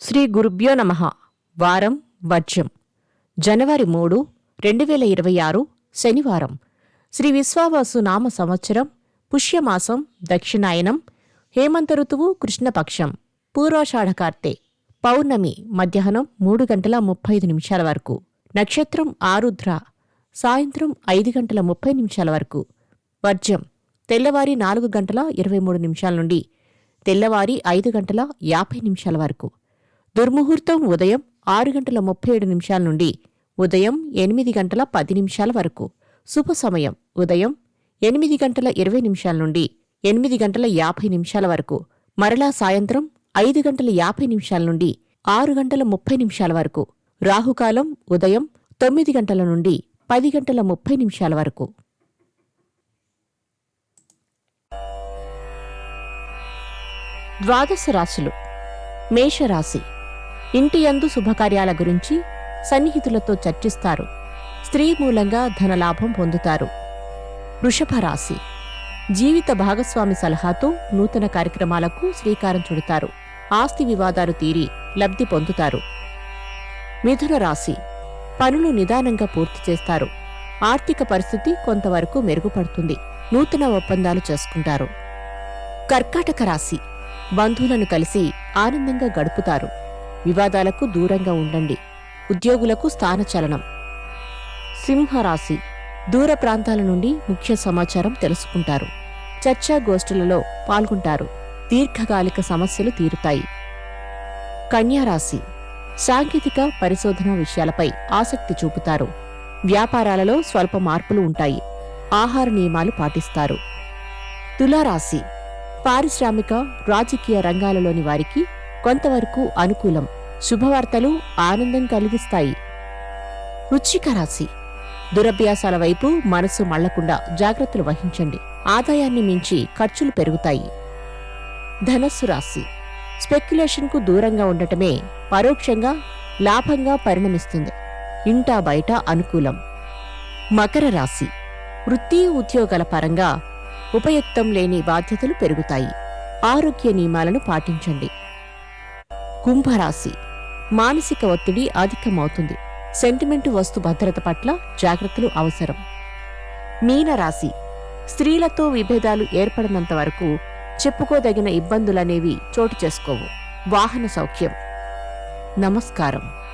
శ్రీ గురుభ్యో నమ. వారం వర్జ్యం జనవరి మూడు రెండు వేల ఇరవై ఆరు శనివారం. శ్రీ విశ్వావాసు నామ సంవత్సరం పుష్యమాసం దక్షిణాయనం హేమంత ఋతువు కృష్ణపక్షం. పూర్వాషాఢకార్తె పౌర్ణమి మధ్యాహ్నం మూడు గంటల ముప్పై ఐదు నిమిషాల వరకు. నక్షత్రం ఆరుద్ర. సాయంత్రం ఐదు గంటల ముప్పై నిమిషాల వరకు. వర్జ్యం తెల్లవారి నాలుగు గంటల ఇరవై మూడు నిమిషాల నుండి. తెల్లవారి ఐదు గంటల యాభై నిమిషాల వరకు. దుర్ముహూర్తం ఉదయం ఆరు గంటల ముప్పై ఏడు నిమిషాల నుండి ఉదయం ఎనిమిది గంటల పది నిమిషాల వరకు. శుభ సమయం. ఉదయం ఎనిమిది గంటల ఇరవై నిమిషాల నుండి ఎనిమిది గంటల యాభై నిమిషాల వరకు. మరలా సాయంత్రం ఐదు గంటల యాభై నిమిషాల నుండి ఆరు గంటల ముప్పై నిమిషాల వరకు. రాహుకాలం ఉదయం తొమ్మిది గంటల నుండి పది గంటల ముప్పై నిమిషాల వరకు. ద్వాదశ రాశులు. మేషరాశి. ఇంటి యందు శుభకార్యాల గురించి సన్నిహితులతో చర్చిస్తారు. స్త్రీ మూలంగా ధనలాభం పొందుతారు. వృషభ రాశి జీవిత భాగస్వామి సలహాతో నూతన కార్యక్రమాలకు శ్రీకారం చుడతారు. ఆస్తి వివాదాలు తీరి లబ్ధి పొందుతారు. మిథున రాశి పనులు నిదానంగా పూర్తి చేస్తారు. ఆర్థిక పరిస్థితి కొంతవరకు మెరుగుపడుతుంది. నూతన ఒప్పందాలు చేసుకుంటారు. కర్కాటక రాశి. బంధువులను కలిసి ఆనందంగా గడుపుతారు. వివాదాలకు దూరంగా ఉండండి. ఉద్యోగులకు స్థానచలనం సింహరాశి. దూర ప్రాంతాల నుండి ముఖ్య సమాచారం తెలుసుకుంటారు. చర్చా గోష్ఠులలో పాల్గొంటారు. దీర్ఘకాలిక సమస్యలు తీరుతాయి. కన్యారాశి. సాంకేతిక పరిశోధన విషయాలపై ఆసక్తి చూపుతారు. వ్యాపారాలలో స్వల్ప మార్పులు ఉంటాయి. ఆహార నియమాలు పాటిస్తారు. తులారాశి. పారిశ్రామిక రాజకీయ రంగాలలోని వారికి కొంతవరకు అనుకూలం. శుభవార్తలు ఆనందం కలిగిస్తాయి. వృచ్చిక రాశి. దురభ్యాసాల వైపు మనసు మళ్ళకుండా జాగ్రత్తలు వహించండి. ఆదాయాన్ని మించి ఖర్చులు పెరుగుతాయి. ధనస్సు రాశి. స్పెక్యులేషన్కు దూరంగా ఉండటమే పరోక్షంగా లాభంగా పరిణమిస్తుంది. ఇంటా బయట అనుకూలం. మకర రాశి. వృత్తి ఉద్యోగాల పరంగా ఉపయుక్తం లేని బాధ్యతలు పెరుగుతాయి. ఆరోగ్య నియమాలను పాటించండి. కుంభరాశి. మానసిక ఒత్తిడి అధికమవుతుంది. సెంటిమెంటు వస్తు భద్రత పట్ల జాగ్రత్తలు అవసరం. మీనరాశి. స్త్రీలతో విభేదాలు ఏర్పడినంత వరకు చెప్పుకోదగిన ఇబ్బందులనేవి చోటు చేసుకోవు. వాహన సౌఖ్యం. నమస్కారం.